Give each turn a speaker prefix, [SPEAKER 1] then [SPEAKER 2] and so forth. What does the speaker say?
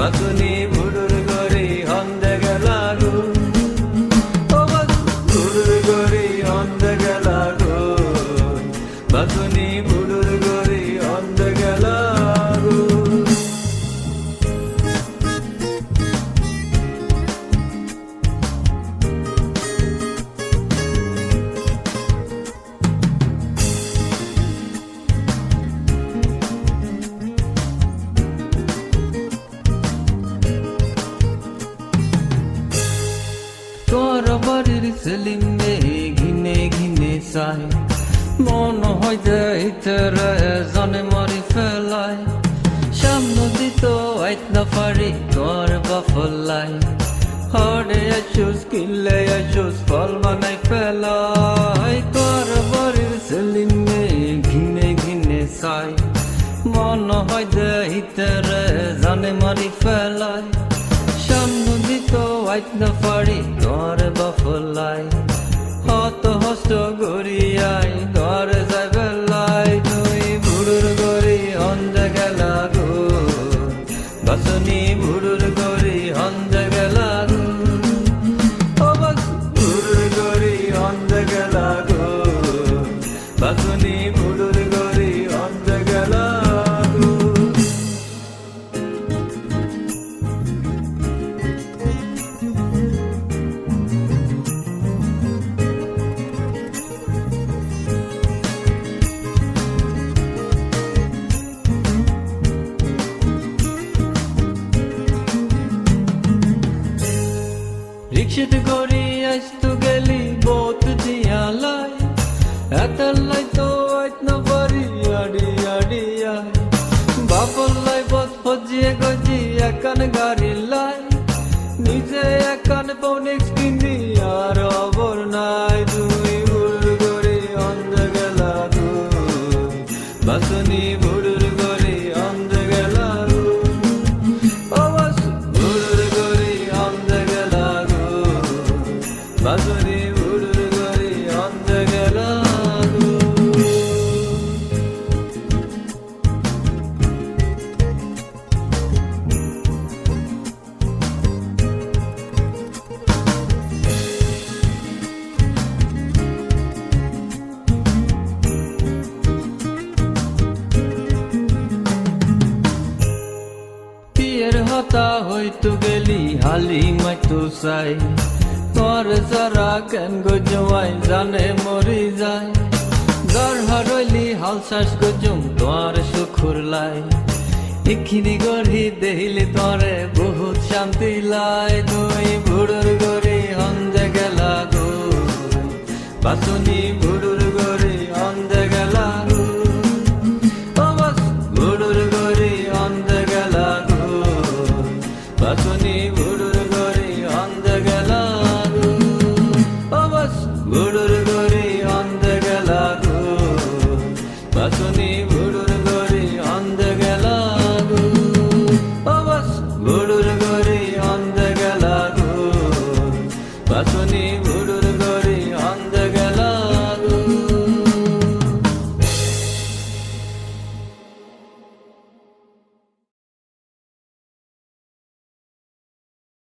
[SPEAKER 1] বাতুনি ভুডুর গরি অন্ধ গেলা গো ও বুড়ুর গরি অন্ধ গেলা বাকুনি বাড়ির সেলিম ঘিনে ঘিনে চাই মন যে ইতরে জনে মারি ফেলাই সামনে দিত আইত না পারি তোর বাফলাই হরে আইসুস কিনলে আইসুস ফল বানাই ফেলাই তোর বাড়ির সেলিম ঘিনে ঘিনে চাই মন যে ইতরে জানে মারি সামনে দিত আইত না পারি তোর বফলাই হত হস্ত গড়িয়াই রিক্সিত আজ তো গেলি বহুত দিয়ালাই এতলাই তো আইত না পারি আডি আডি আই বাপলাই পথ ফজিয়ে গজি হতা হইতু গেলি, হালি মাইতু চাই তোর যারা কেন গো জমাই জানে মরি যায়। দর হরইলি, হাল শ্বাস গজুম তোর সুখুর লাই। ইখিনি গড়ি দেহিলি তরে বহুত শান্তি লাই। তুই বুড়ুর গড়ি অন্ধে গেলা গো। বাসুনি বুড়ুর গড়ি